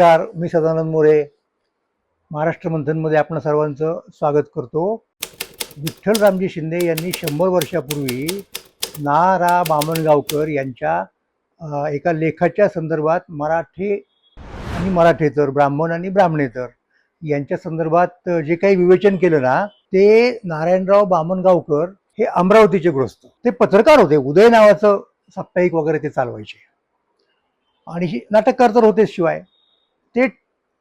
नमस्कार मी सदानंद मोरे. महाराष्ट्र मंथनमध्ये आपण सर्वांचं स्वागत करतो. विठ्ठल रामजी शिंदे यांनी शंभर वर्षापूर्वी ना रा बामणगावकर यांच्या एका लेखाच्या संदर्भात मराठी आणि मराठेतर ब्राह्मण आणि ब्राह्मणेतर यांच्या संदर्भात जे काही विवेचन केलं ना ते नारायणराव बामणगावकर हे अमरावतीचे ग्रस्त. ते पत्रकार होते उदय नावाचं साप्ताहिक वगैरे ते चालवायचे. आणि नाटककार तर होतेच शिवाय. ते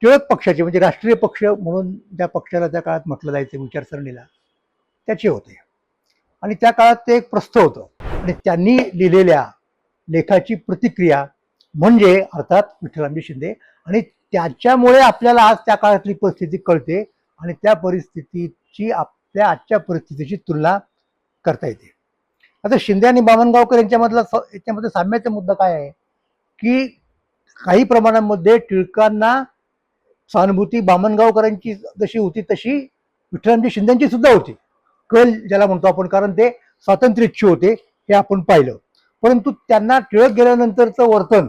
टिळक पक्षाचे म्हणजे राष्ट्रीय पक्ष म्हणून ज्या पक्षाला त्या काळात म्हटलं जायचं विचारसरणीला त्याचे होते. आणि त्या काळात ते एक प्रस्थ होतं. आणि त्यांनी लिहिलेल्या लेखाची प्रतिक्रिया म्हणजे अर्थात विठ्ठलरामजी शिंदे. आणि त्याच्यामुळे आपल्याला आज त्या काळातली परिस्थिती कळते आणि त्या परिस्थितीची आपल्या आजच्या परिस्थितीची तुलना करता येते. आता शिंदे आणि बामणगावकर यांच्यामधला स- याच्यामध्ये साम्याचा मुद्दा काय आहे? की काही प्रमाणामध्ये टिळकांना सहानुभूती बामणगावकरांची जशी होती तशी विठ्ठलरामजी शिंदेची सुद्धा होती. कल ज्याला म्हणतो आपण कारण ते स्वातंत्र्येच्छू होते हे आपण पाहिलं. परंतु त्यांना टिळक गेल्यानंतरचं वर्तन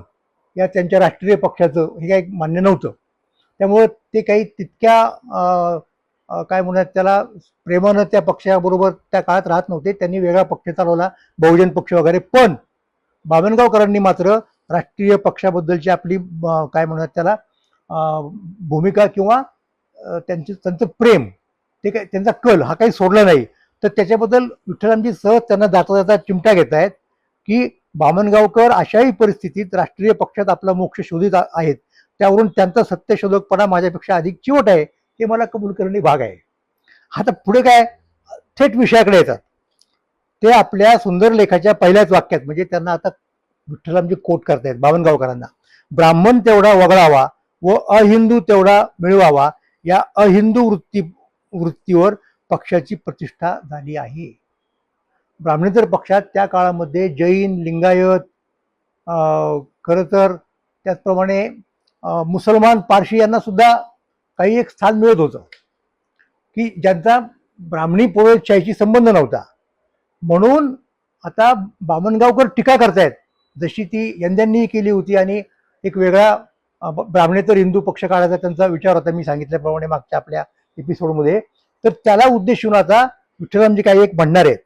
या त्यांच्या राष्ट्रीय पक्षाचं हे काही मान्य नव्हतं. त्यामुळं ते काही तितक्या काय म्हणूयात त्याला प्रेमानं त्या पक्षाबरोबर त्या काळात राहत नव्हते. त्यांनी वेगळा पक्ष चालवला बहुजन पक्ष वगैरे. पण बामणगावकरांनी मात्र राष्ट्रीय पक्षाबद्दलची आपली काय म्हणतात त्याला भूमिका किंवा त्यांचे त्यांचं प्रेम ते काय त्यांचा कल हा काही सोडला नाही. तर त्याच्याबद्दल विठ्ठलांची सहज त्यांना जाता जाता चिमटा घेत आहेत की बामणगावकर अशाही परिस्थितीत राष्ट्रीय पक्षात आपला मोक्ष शोधित आहेत. त्यावरून त्यांचा सत्यशोधकपणा माझ्यापेक्षा अधिक चिवट आहे हे मला कबूल करणे भाग आहे. आता पुढे काय? थेट विषयाकडे येतात. ते आपल्या सुंदर लेखाच्या पहिल्याच वाक्यात म्हणजे त्यांना आता विठ्ठलांची म्हणजे कोट करतायत बावनगावकरांना. ब्राह्मण तेवढा वगळावा व अहिंदू तेवढा मिळवावा या अहिंदू वृत्ती वृत्तीवर पक्षाची प्रतिष्ठा झाली आहे. ब्राह्मणेतर पक्षात त्या काळामध्ये जैन लिंगायत खरं तर त्याचप्रमाणे मुसलमान पारशी यांना सुद्धा काही एक स्थान मिळत होतं. की ज्यांचा ब्राह्मणी पोळशाहीशी संबंध नव्हता. म्हणून आता बामणगावकर टीका करतायत. जशी ती यंद्यांनीही केली होती आणि एक वेगळा ब्राह्मणेतर हिंदू पक्ष काढायचा त्यांचा विचार होता मी सांगितल्याप्रमाणे मागच्या आपल्या एपिसोडमध्ये. तर त्याला उद्देशून आता विठ्ठलरामजी काही एक म्हणणार आहेत.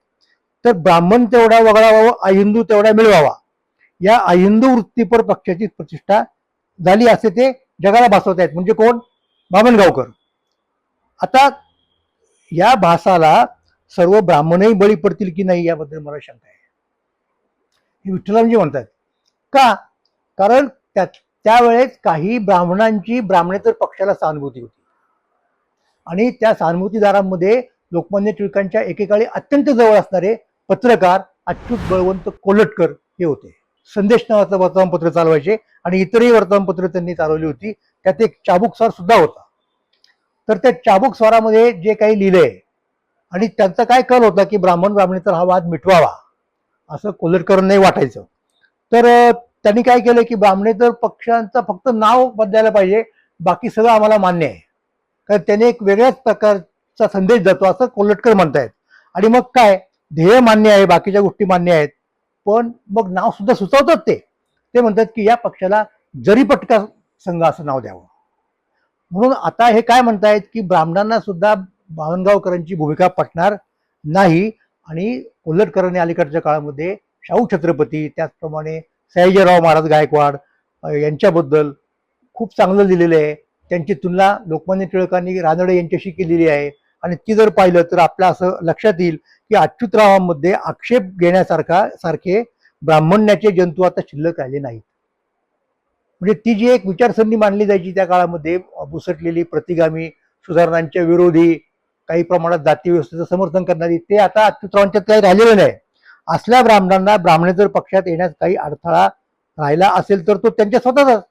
तर ब्राह्मण तेवढा वगळावा व अहिंदू तेवढा मिळवावा. या अहिंदू वृत्तीपर पक्षाची प्रतिष्ठा झाली असे ते जगाला भासवत आहेत. म्हणजे कोण? बामणगावकर. आता या भासाला सर्व ब्राह्मणही बळी पडतील की नाही याबद्दल मला शंका आहे. हे विठ्ठलरामजी म्हणतात का? कारण त्या त्यावेळेस काही ब्राह्मणांची ब्राह्मणेतर पक्षाला सहानुभूती होती. आणि त्या सहानुभूतीदारांमध्ये लोकमान्य टिळकांच्या एकेकाळी अत्यंत जवळ असणारे पत्रकार अच्युत बळवंत कोलटकर हे होते. संदेश नावाचं वर्तमानपत्र चालवायचे आणि इतरही वर्तमानपत्र त्यांनी चालवली होती. त्यात एक चाबूक स्वार सुद्धा होता. तर त्या चाबूक स्वारामध्ये जे काही लिहिलंय आणि त्यांचा काय कल होता की ब्राह्मण ब्राह्मणेतर हा वाद मिटवावा. असं कोलटकरांनाही वाटायचं. तर त्यांनी काय केलं की ब्राह्मणेतर पक्षांचं फक्त नाव बदलायला पाहिजे. बाकी सगळं आम्हाला मान्य आहे. कारण त्याने एक वेगळ्याच प्रकारचा संदेश जातो असं कोल्हटकर म्हणतायत. आणि मग काय? ध्येय मान्य आहे बाकीच्या गोष्टी मान्य आहेत. पण मग नाव सुद्धा सुचवतात ते. ते म्हणतात की या पक्षाला जरीपटका संघ असं नाव द्यावं. म्हणून आता हे काय म्हणतायत की ब्राह्मणांना सुद्धा बावनगावकरांची भूमिका पटणार नाही. आणि कोल्हटकरांनी अलीकडच्या काळामध्ये शाहू छत्रपती त्याचप्रमाणे सयाजीराव महाराज गायकवाड यांच्याबद्दल खूप चांगलं लिहिलेलं आहे. त्यांची तुलना लोकमान्य टिळकांनी रानडे यांच्याशी केलेली आहे. आणि ती जर पाहिलं तर आपल्या असं लक्षात येईल की अच्युतरावांमध्ये आक्षेप घेण्यासारखा सारखे ब्राह्मण्याचे जंतू आता शिल्लक राहिले नाहीत. म्हणजे ती जी एक विचारसरणी मानली जायची त्या काळामध्ये बुसटलेली प्रतिगामी सुधारणांच्या विरोधी काही प्रमाणात जाती व्यवस्थेचं समर्थन करणारी ते आता अच्युतरावांच्यात काही राहिलेलं नाही. असल्या ब्राह्मणांना ब्राह्मणेतर पक्षात येण्यास काही अडथळा राहिला असेल तर तो त्यांच्या स्वतःचाच.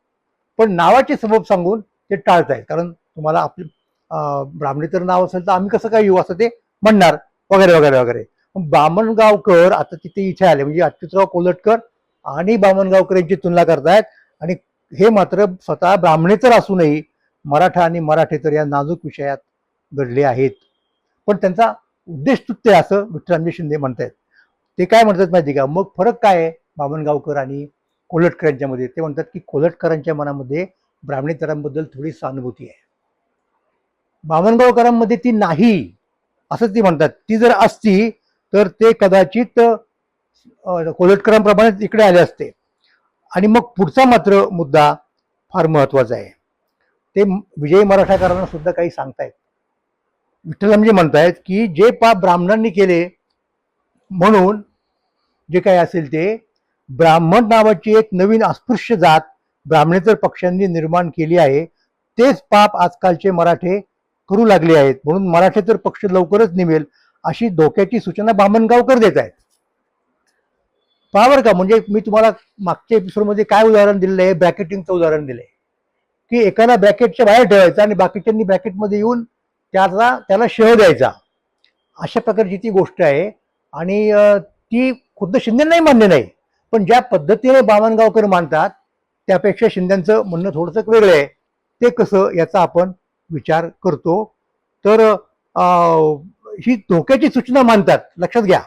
पण नावाचे सबब सांगून ते टाळतायत. कारण तुम्हाला आपले ब्राह्मणे ब्राह्मणेतर नाव असेल तर आम्ही कसं काय येऊ असं ते म्हणणार? वगैरे वगैरे वगैरे. बामणगावकर आता तिथे इथे आले. म्हणजे अच्युतराव कोलटकर आणि बामणगावकर यांची तुलना करतायत. आणि हे मात्र स्वतः ब्राह्मणेतर असूनही मराठा आणि मराठेतर या नाजूक विषयात घडले आहेत. पण त्यांचा उद्देश तुत्य असं विठ्ठलरामजी शिंदे म्हणतायत. ते काय म्हणतात माहिती का? मग फरक काय आहे? बामणगावकर आणि कोलटकरांच्यामध्ये ते म्हणतात की कोलटकरांच्या मनामध्ये ब्राह्मणेतरांबद्दल थोडी सहानुभूती आहे. बामणगावकरांमध्ये ती नाही असं ती म्हणतात. ती जर असती तर ते कदाचित कोलटकरांप्रमाणेच इकडे आले असते. आणि मग पुढचा मात्र मुद्दा फार महत्त्वाचा आहे. ते विजयी मराठाकारांना सुद्धा काही सांगतायत. विठ्ठलमजी म्हणतायत की जे पाप ब्राह्मणांनी केले म्हणून जे काही असेल ते ब्राह्मण नावाची एक नवीन अस्पृश्य जात ब्राह्मणेतर पक्षांनी निर्माण केली आहे. तेच पाप आजकालचे मराठे करू लागले आहेत. म्हणून मराठेतर पक्ष लवकरच निमेल अशी धोक्याची सूचना बामणगावकर देत आहेत. पावर का म्हणजे मी तुम्हाला मागच्या एपिसोडमध्ये काय उदाहरण दिलेलं आहे? ब्रॅकेटिंगचं उदाहरण दिलंय. की एकाला ब्रॅकेटच्या बाहेर ठेवायचं आणि बाकीच्यांनी ब्रॅकेटमध्ये येऊन त्याचा त्याला शेह द्यायचा. अशा प्रकारची ती गोष्ट आहे. आणि ती खुद्द शिंदेंनाही मान्य नाही. पण ज्या पद्धतीने बामणगावकर मानतात त्यापेक्षा शिंद्यांचं म्हणणं थोडंसं वेगळं आहे. ते कसं याचा आपण विचार करतो. तर ही धोक्याची सूचना मानतात. लक्षात घ्या.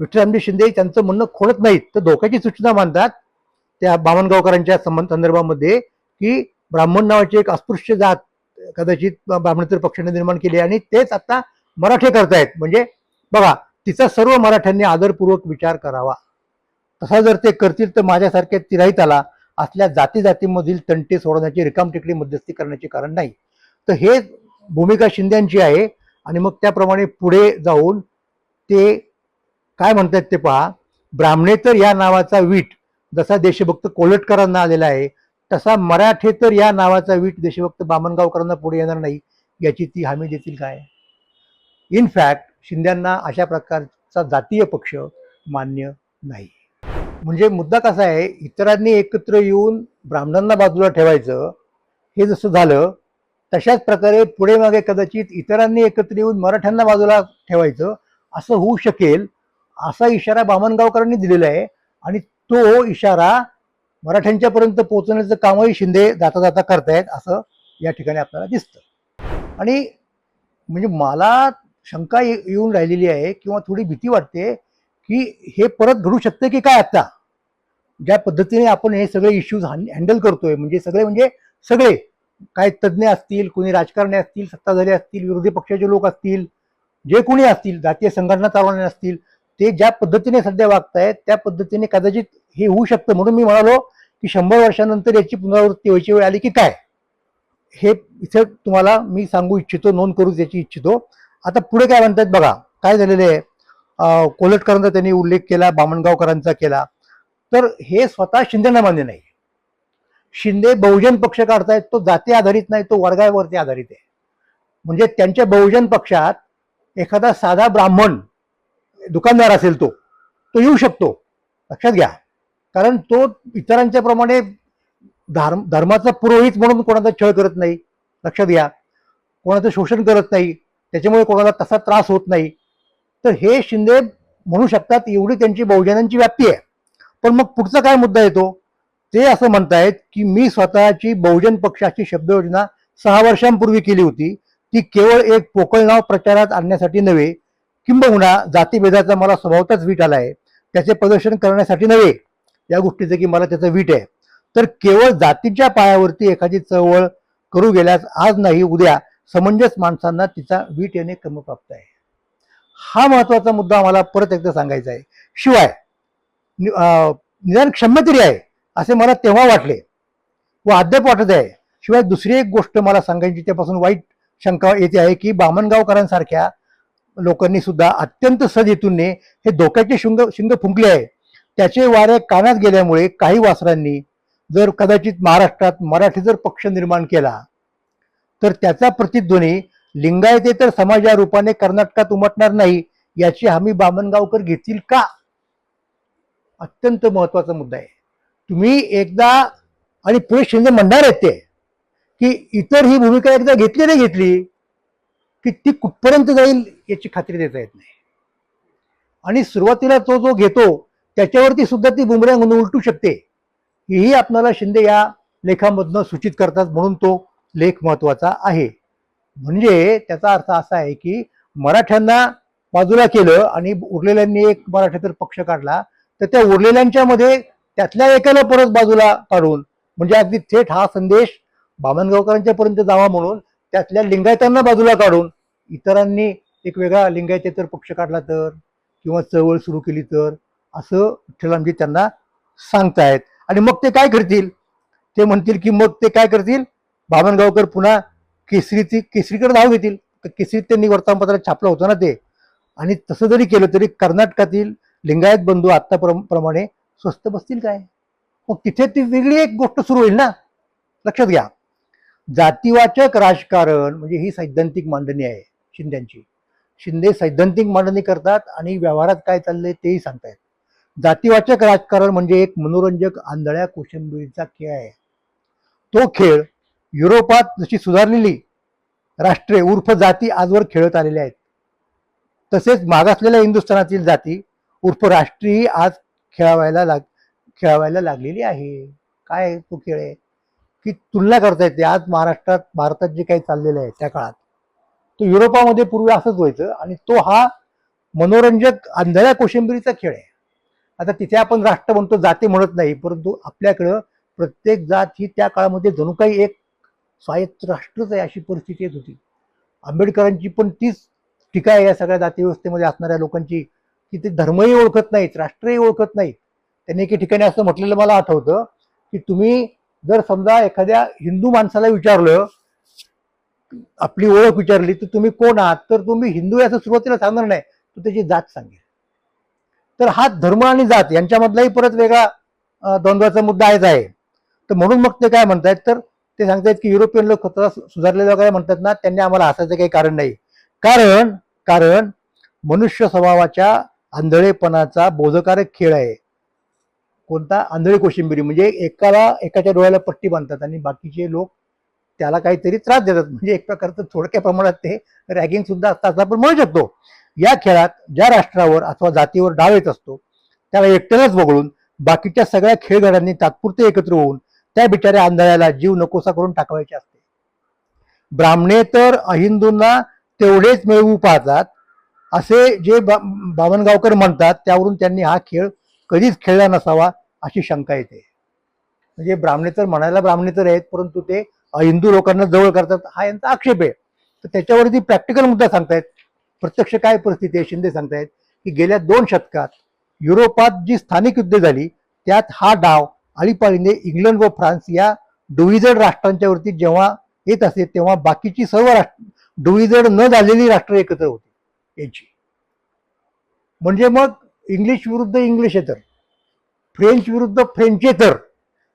विठ्ठलरामजी शिंदे त्यांचं म्हणणं खोडत नाहीत. तर धोक्याची सूचना मानतात त्या बामणगावकरांच्या संबंध संदर्भामध्ये की ब्राह्मण नावाची एक अस्पृश्य जात कदाचित ब्राह्मणेतर पक्षाने निर्माण केली आणि तेच आता मराठे करतायत. म्हणजे बघा तिचा सर्व मराठ्यांनी आदरपूर्वक विचार करावा. तसा जर ते करतील तर माझ्यासारख्या तिराहिताला असल्या जाती जातीमधील तंटे सोडवण्याची रिकामटेकडी मध्यस्थी करण्याचे कारण नाही. तर हे भूमिका शिंद्यांची आहे आणि मग त्याप्रमाणे पुढे जाऊन ते काय म्हणतात ते पहा. ब्राह्मणेतर या नावाचा वीट जसा देशभक्त कोलटकरांना आलेला आहे तसा मराठेतर या नावाचा वीट देशभक्त बामणगावकरांना पुढे येणार नाही याची ती हमी देतील काय? इनफॅक्ट शिंद्यांना अशा प्रकारचा जातीय पक्ष मान्य नाही. म्हणजे मुद्दा कसा आहे इतरांनी एकत्र येऊन ब्राह्मणांना बाजूला ठेवायचं हे जसं झालं तशाच प्रकारे पुढे मागे कदाचित इतरांनी एकत्र येऊन मराठ्यांना बाजूला ठेवायचं असं होऊ शकेल असा इशारा बामणगावकरांनी दिलेला आहे आणि तो इशारा मराठ्यांच्या पर्यंत पोहोचण्याचं कामही शिंदे जाता जाता करतायत असं या ठिकाणी आपल्याला दिसतं. आणि म्हणजे मला शंका ये- येऊन राहिलेली आहे किंवा थोडी भीती वाटते की हे परत घडू शकतं की काय आता? ज्या पद्धतीने आपण हे सगळे इश्यूज हँडल करतोय म्हणजे सगळे म्हणजे सगळे काय तज्ज्ञ असतील कोणी राजकारणी असतील सत्ताधारी असतील विरोधी पक्षाचे लोक असतील जे कोणी असतील जातीय संघटना चालवणारे असतील ते ज्या पद्धतीने सध्या वागतायत त्या पद्धतीने कदाचित हे होऊ शकतं म्हणून मी म्हणालो की शंभर वर्षानंतर याची पुनरावृत्ती व्हायची वेळ आली की काय? हे इथे तुम्हाला मी सांगू इच्छितो नोंद करू याची इच्छितो. आता पुढे काय म्हणतात बघा काय झालेलं आहे? कोलटकरांचा त्यांनी उल्लेख केला बामणगावकरांचा केला. तर हे स्वतः शिंदेना मान्य नाही. शिंदे बहुजन पक्ष काढतायत तो जाती आधारित नाही तो वर्गावरती आधारित आहे. म्हणजे त्यांच्या बहुजन पक्षात एखादा साधा ब्राह्मण दुकानदार असेल तो तो येऊ शकतो. लक्षात घ्या. कारण तो इतरांच्या प्रमाणे धर्म धर्माचा पुरोहित म्हणून कोणाचा छळ करत नाही. लक्षात घ्या. कोणाचं शोषण करत नाही. त्याच्यामुळे कोणाला तसा त्रास होत नाही. तर हे शिंदे म्हणू शकतात एवढी त्यांची बहुजनांची व्याप्ती आहे. पण मग पुढचा काय मुद्दा येतो? ते असं म्हणतायत की मी स्वतःची बहुजन पक्षाची शब्दयोजना सहा वर्षांपूर्वी केली होती. ती केवळ एक पोकळ नाव प्रचारात आणण्यासाठी नव्हे किंबहुना जातीभेदाचा मला स्वभावताच वीट आला आहे त्याचे प्रदर्शन करण्यासाठी नव्हे. या गोष्टीचं की मला त्याचं वीट आहे. तर केवळ जातीच्या पायावरती एखादी चळवळ करू गेल्यास आज नाही उद्या समंजस माणसांना तिचा वीट येणे क्रमप्राप्त आहे. हा महत्त्वाचा मुद्दा आम्हाला परत एकदा सांगायचा आहे. शिवाय नि- निदान क्षम्य तरी आहे असे मला तेव्हा वाटले. व अद्याप वाटत आहे. शिवाय दुसरी एक गोष्ट मला सांगायची त्यापासून वाईट शंका येते आहे की बामणगावकरांसारख्या लोकांनी सुद्धा अत्यंत सज हेतूने हे धोक्याचे शिंग शिंग फुंकले आहे. त्याचे वारे कानात गेल्यामुळे काही वासरांनी जर कदाचित महाराष्ट्रात मराठी जर पक्ष निर्माण केला तर त्याचा प्रतिध्वनी लिंगायतेतर समाज या रूपाने कर्नाटकात उमटणार नाही याची हमी बामणगावकर घेतील का? अत्यंत महत्त्वाचा मुद्दा आहे. तुम्ही एकदा आणि पुढे शिंदे म्हणणार आहेत ते की इतर ही भूमिका एकदा घेतली नाही घेतली की ती कुठपर्यंत जाईल याची खात्री देता येत नाही. आणि सुरुवातीला तो जो घेतो त्याच्यावरती सुद्धा ती बुमऱ्या उलटू शकते. हेही आपल्याला शिंदे या लेखामधनं सूचित करतात म्हणून तो लेख महत्त्वाचा आहे. म्हणजे त्याचा अर्थ असा आहे की मराठ्यांना बाजूला केलं आणि उरलेल्यांनी एक मराठ्यातर पक्ष काढला तर त्या उरलेल्यांच्या मध्ये त्यातल्या एकाला परत बाजूला काढून म्हणजे अगदी थेट हा संदेश बामणगावकरांच्या पर्यंत जावा म्हणून त्यातल्या लिंगायतांना बाजूला काढून इतरांनी एक वेगळा लिंगायतेतर पक्ष काढला तर किंवा चळवळ सुरू केली तर असं विठ्ठलांजी त्यांना सांगतायत. आणि मग ते काय करतील? ते म्हणतील की मग ते काय करतील? बामणगावकर पुन्हा केसरीची केसरीकडे धाव घेतील. तर केसरीत त्यांनी वर्तमानपत्रात छापलं होतं ना ते. आणि तसं जरी केलं तरी कर्नाटकातील लिंगायत बंधू आता प्रमाणे स्वस्त बसतील काय? मग तिथे ती वेगळी एक गोष्ट सुरू होईल ना? लक्षात घ्या. जातीवाचक राजकारण म्हणजे ही सैद्धांतिक मांडणी आहे शिंद्यांची. शिंदे सैद्धांतिक मांडणी करतात आणि व्यवहारात काय चाललंय तेही सांगतायत. जातीवाचक राजकारण म्हणजे एक मनोरंजक आंधळ्या कोशिंबिरीचा खेळ आहे. तो खेळ युरोपात जशी सुधारलेली राष्ट्रे उर्फ जाती आजवर खेळत आलेल्या आहेत. तसेच मागासलेल्या हिंदुस्थानातील जाती उर्फ राष्ट्रीय आज खेळावायला लाग खेळावायला लागलेली आहे. काय तो खेळ आहे? की तुलना करता येते आज महाराष्ट्रात भारतात जे काही चाललेलं आहे त्या काळात. तो युरोपामध्ये पूर्वी असंच व्हायचं आणि तो हा मनोरंजक आंधळ्या कोशिंबिरीचा खेळ आहे. आता तिथे आपण राष्ट्र म्हणतो जाती म्हणत नाही परंतु आपल्याकडं प्रत्येक जात ही त्या काळामध्ये जणू काही एक स्वायत्त राष्ट्रच आहे अशी परिस्थिती येत होती. आंबेडकरांची पण तीच टीका आहे या सगळ्या जाती व्यवस्थेमध्ये असणाऱ्या लोकांची की ते धर्मही ओळखत नाहीत राष्ट्रही ओळखत नाहीत. त्यांनी एके ठिकाणी असं म्हटलेलं मला आठवतं की तुम्ही जर समजा एखाद्या हिंदू माणसाला विचारलं आपली ओळख विचारली तर तुम्ही कोण आहात? तर तुम्ही हिंदू आहे असं सुरुवातीला सांगणार नाही. तो त्याची जात सांगेल. तर हा धर्म आणि जात यांच्यामधलाही परत वेगळा द्वंद्वाचा मुद्दा आहेच आहे. तर म्हणून मग ते काय म्हणतायत? तर ते सांगतायत की युरोपियन लोक स्वतः सुधारलेले वगैरे म्हणतात ना त्यांनी आम्हाला हसायचं काही कारण नाही. कारण कारण मनुष्य स्वभावाच्या आंधळेपणाचा बोधकारक खेळ आहे. कोणता? आंधळी कोशिंबिरी. म्हणजे एकाला एकाच्या डोळ्याला पट्टी बांधतात आणि बाकीचे लोक त्याला काहीतरी त्रास देतात. म्हणजे एक प्रकारचं थोडक्या प्रमाणात ते रॅगिंग सुद्धा असतात असं आपण म्हणू शकतो. या खेळात ज्या राष्ट्रावर अथवा जातीवर डाव येत असतो त्याला एकट्यालाच वगळून बाकीच्या सगळ्या खेळगड्यांनी तात्पुरते एकत्र होऊन त्या बिचाऱ्या आंधळ्याला जीव नकोसा करून टाकवायचे असते. ब्राह्मणे तर अहिंदूंना तेवढेच मिळवू पाहतात असे जे बा- बामणगावकर म्हणतात त्यावरून त्यांनी हा खेळ कधीच खेळला नसावा अशी शंका येते. म्हणजे ब्राह्मणे तर म्हणायला ब्राह्मणे तर आहेत परंतु ते हिंदू लोकांना जवळ करतात हा यांचा आक्षेप आहे. तर त्याच्यावरती प्रॅक्टिकल मुद्दा सांगतायत. प्रत्यक्ष काय परिस्थिती आहे शिंदे सांगतायत की गेल्या दोन शतकात युरोपात जी स्थानिक युद्ध झाली त्यात हा डाव आळीपाळीने इंग्लंड व फ्रान्स या डोईजड राष्ट्रांच्या वरती जेव्हा येत असे तेव्हा बाकीची सर्व राष्ट्र डोईजड न झालेली राष्ट्र एकत्र होती याची. म्हणजे मग इंग्लिश विरुद्ध इंग्लिशेतर फ्रेंच विरुद्ध फ्रेंचेतर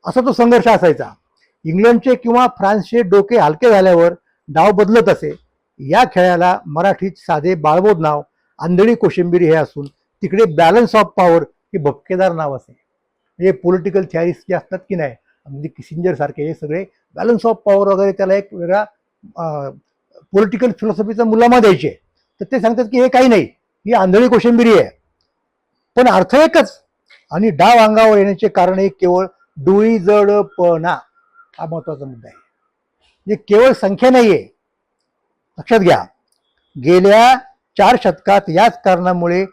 असा तो संघर्ष असायचा. इंग्लंडचे किंवा फ्रान्सचे डोके हलके झाल्यावर डाव बदलत असे या खेळाला मराठीत साधे बाळबोध नाव आंधळी कोशिंबीर हे असून तिकडे बॅलन्स ऑफ पॉवर हे भपकेदार नाव असे. म्हणजे पॉलिटिकल थिअरीज जे असतात की नाही अगदी किसिंजर सारखे हे सगळे बॅलन्स ऑफ पॉवर वगैरे त्याला एक वेगळा पॉलिटिकल फिलॉसॉफीचा मुलामा द्यायचे. तर ते सांगतात की हे काही नाही ही आंधळी कोशिंबिरी आहे. पण अर्थ एकच. आणि डाव अंगावर येण्याचे कारण एक केवळ डोळी जडपणा हा महत्त्वाचा मुद्दा आहे. म्हणजे केवळ संख्या नाही आहे लक्षात घ्या. गेल्या चार शतकात याच कारणामुळे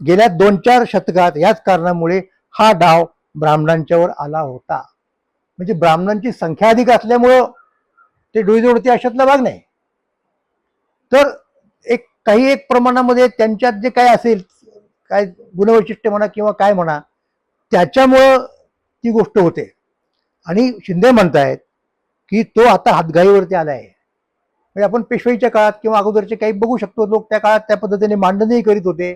गेल्या दोन चार शतकात याच कारणामुळे हा डाव ब्राह्मणांच्यावर आला होता. म्हणजे ब्राह्मणांची संख्या अधिक असल्यामुळं ते डोईजोडती अशातला भाग नाही. तर एक काही एक प्रमाणामध्ये त्यांच्यात जे काय असेल काय गुणवैशिष्ट्य म्हणा किंवा काय म्हणा त्याच्यामुळं ती गोष्ट होते. आणि शिंदे म्हणतायत की तो आता हातघाईवरती आला आहे म्हणजे आपण पेशवाईच्या काळात किंवा अगोदरचे काही बघू शकतो लोक त्या काळात त्या पद्धतीने मांडणही करीत होते.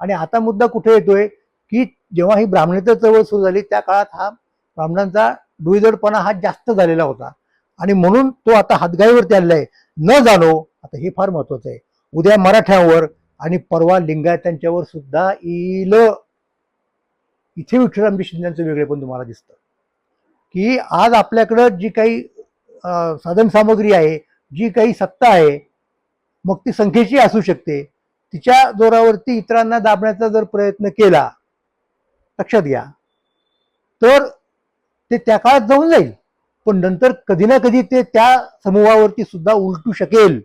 आणि आता मुद्दा कुठे येतोय? की जेव्हा ही ब्राह्मणेतर चळवळ सुरू झाली त्या काळात हा ब्राह्मणांचा डुईजडपणा हा जास्त झालेला होता. आणि म्हणून तो आता हातगाईवरती आलेला आहे. न जाणो आता हे फार महत्वाचं आहे. उद्या मराठ्यांवर आणि परवा लिंगायतांच्यावर सुद्धा येईल. इथे विठ्ठलरामजी शिंद्यांचं वेगळे पण तुम्हाला दिसतं. की आज आपल्याकडं जी काही साधन सामग्री आहे जी काही सत्ता आहे मग ती संख्येची असू शकते. तिच्या जोरावरती इतरांना दाबण्याचा जर प्रयत्न केला लक्षात घ्या. तर ते त्या काळात जाऊन जाईल. पण नंतर कधी ना कधी ते त्या समूहावरती सुद्धा उलटू शकेल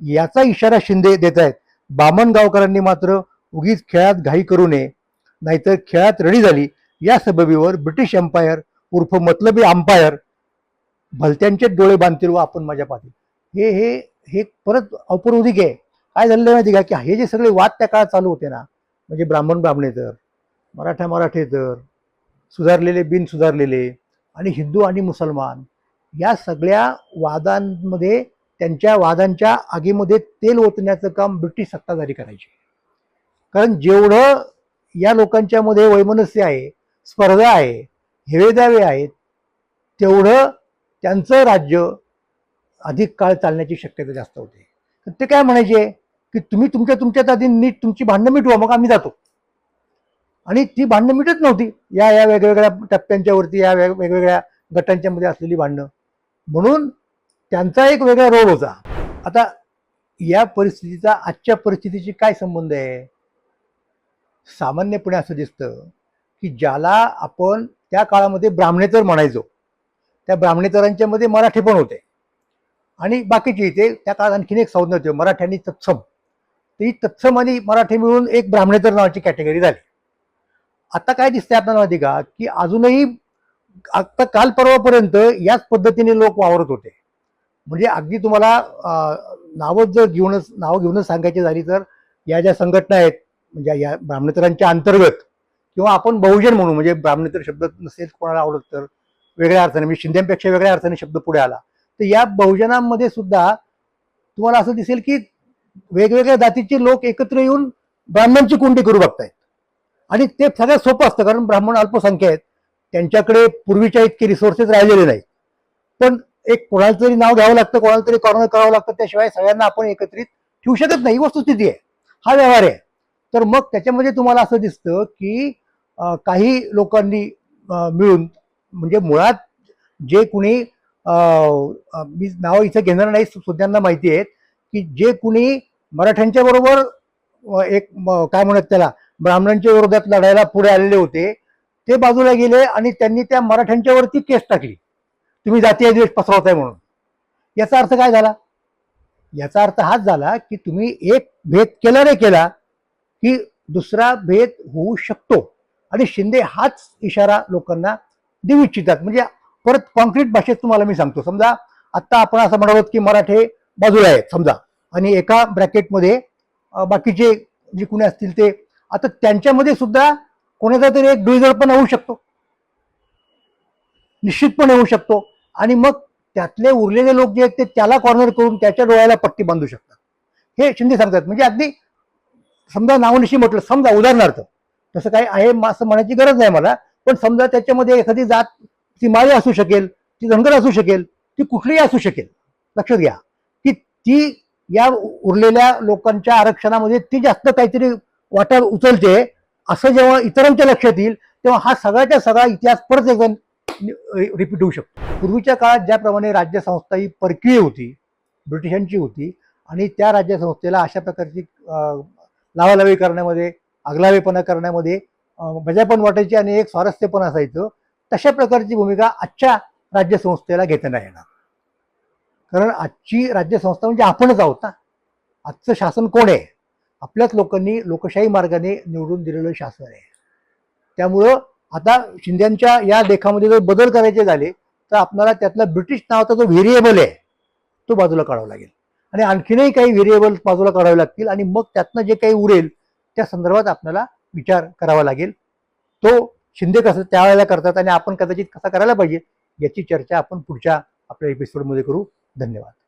याचा इशारा शिंदे देत आहेत. बामणगावकरांनी मात्र उगीच खेळात घाई करू नये नाहीतर खेळात रडी झाली. या सबबीवर ब्रिटिश एम्पायर उर्फ मतलबी अंपायर भलत्यांचे डोळे बांधतील व आपण माझ्या पाहतील. हे हे हे परत औपरोधिक आहे. काय झालेलं माहिती का? की हे जे सगळे वाद त्या काळात चालू होते ना म्हणजे ब्राह्मण ब्राह्मणेतर मराठा मराठेतर सुधारलेले बिन सुधारलेले आणि हिंदू आणि मुसलमान या सगळ्या वादांमध्ये त्यांच्या वादांच्या आगीमध्ये तेल ओतण्याचं काम ब्रिटिश सत्ताधारी करायचे. कारण जेवढं या लोकांच्यामध्ये वैमनस्य आहे स्पर्धा आहे हेवेदावे आहेत तेवढं त्यांचं राज्य अधिक काळ चालण्याची शक्यता जास्त होते. तर ते काय म्हणायचे? की तुम्ही तुमच्या तुमच्यात आधी नीट तुमची भांडणं मिटवा मग आम्ही जातो. आणि ती भांडणं मिटत नव्हती. या या वेगवेगळ्या टप्प्यांच्यावरती या वेगवेगळ्या गटांच्या मध्ये असलेली भांडणं. म्हणून त्यांचा एक वेगळा रोल होता. आता या परिस्थितीचा आजच्या परिस्थितीशी काय संबंध आहे? सामान्यपणे असं दिसतं की ज्याला आपण त्या काळामध्ये ब्राह्मणेतर म्हणायचो. त्या ब्राह्मणेतरांच्या मध्ये मराठी पण होते. आणि बाकीचे इथे त्या काळात आणखीन एक संज्ञा होती मराठ्यांनी तत्सम. ती तत्सम आणि मराठी मिळून एक ब्राह्मणेतर नावाची कॅटेगरी झाली. आता काय दिसतंय आपल्याला माहिती का? की अजूनही आता काल परवापर्यंत याच पद्धतीने लोक वावरत होते. म्हणजे अगदी तुम्हाला नावं जर घेऊनच नावं घेऊनच सांगायची झाली तर या ज्या संघटना आहेत म्हणजे या ब्राह्मणेतरांच्या अंतर्गत किंवा आपण बहुजन म्हणू म्हणजे ब्राह्मणेतर शब्द नसेल कोणाला आवडत तर वेगळ्या अर्थाने म्हणजे शिंद्यांपेक्षा वेगळ्या अर्थाने शब्द पुढे आला. तर या बहुजनांमध्ये सुद्धा तुम्हाला असं दिसेल की वेगवेगळ्या जातीचे लोक एकत्र येऊन ब्राह्मणांची कोंडी करू बघतायत. आणि ते सगळ्यात सोपं असतं कारण ब्राह्मण अल्पसंख्या आहेत त्यांच्याकडे पूर्वीच्या इतके रिसोर्सेस राहिलेले नाहीत. पण एक कोणाला तरी नाव घ्यावं लागतं कोणाला तरी कॉर्नर करावं लागतं त्याशिवाय सगळ्यांना आपण एकत्रित ठेवू शकत नाही. ही वस्तुस्थिती आहे. हा व्यवहार आहे. तर मग त्याच्यामध्ये तुम्हाला असं दिसतं की काही लोकांनी मिळून म्हणजे मुळात जे कुणी मी नाव इथं घेणार नाही सुद्धांना माहिती आहेत की जे कुणी मराठ्यांच्या बरोबर एक काय म्हणत त्याला ब्राह्मणांच्या विरोधात लढायला पुढे आलेले होते ते बाजूला गेले आणि त्यांनी त्या मराठ्यांच्यावरती केस टाकली. तुम्ही जातीय द्वेष पसरवताय म्हणून. याचा अर्थ काय झाला? याचा अर्थ हाच झाला की तुम्ही एक भेद केला रे केला की दुसरा भेद होऊ शकतो. आणि शिंदे हाच इशारा लोकांना देऊ इच्छितात. म्हणजे परत कॉन्क्रीट भाषेत तुम्हाला मी सांगतो. समजा आत्ता आपण असं म्हणावं की मराठे बाजूला आहेत समजा. आणि एका ब्रॅकेटमध्ये बाकीचे जे कुणी असतील ते आता त्यांच्यामध्ये सुद्धा कोणाचा तरी एक डुईजर पण होऊ शकतो. निश्चितपणे होऊ शकतो. आणि मग त्यातले उरलेले लोक जे आहेत ते त्याला कॉर्नर करून त्याच्या डोळ्याला पट्टी बांधू शकतात. हे शिंदे सांगतात. म्हणजे अगदी समजा नावनिशी म्हटलं समजा उदाहरणार्थ. तसं काही आहे असं म्हणायची गरज नाही मला. पण समजा त्याच्यामध्ये एखादी जात ती माळी असू शकेल ती धनगर असू शकेल ती कुठलीही असू शकेल. लक्षात घ्या. की ती या उरलेल्या लोकांच्या आरक्षणामध्ये ती जास्त काहीतरी वाटा उचलते असं जेव्हा इतरांच्या लक्षात येईल तेव्हा हा सगळ्याच्या सगळा इतिहास परत एकदा रिपीट होऊ शकतो. पूर्वीच्या काळात ज्याप्रमाणे राज्यसंस्था ही परकीय होती ब्रिटिशांची होती आणि त्या राज्यसंस्थेला अशा प्रकारची लावालावी करण्यामध्ये आगलावेपणा करण्यामध्ये मजा पण वाटायची आणि एक स्वारस्य पण असायचं. तशा प्रकारची भूमिका आजच्या राज्यसंस्थेला घेता येणार. कारण आजची राज्यसंस्था म्हणजे आपणच आहोत ना. आजचं शासन कोण आहे? आपल्याच लोकांनी लोकशाही मार्गाने निवडून दिलेलं शासन आहे. त्यामुळं आता शिंद्यांच्या या लेखामध्ये जर बदल करायचे झाले तर आपल्याला त्यातला ब्रिटिश नावाचा जो व्हेरिएबल आहे तो बाजूला काढावा लागेल. आणि आणखीनही काही व्हेरिएबल बाजूला काढावे लागतील आणि मग त्यातनं जे काही उरेल त्या संदर्भात आपल्याला विचार करावा लागेल. तो शिंदे कसं त्यावेळेला करतात आणि आपण कदाचित कसा करायला पाहिजे याची चर्चा आपण पुढच्या आपल्या एपिसोडमध्ये करू. धन्यवाद.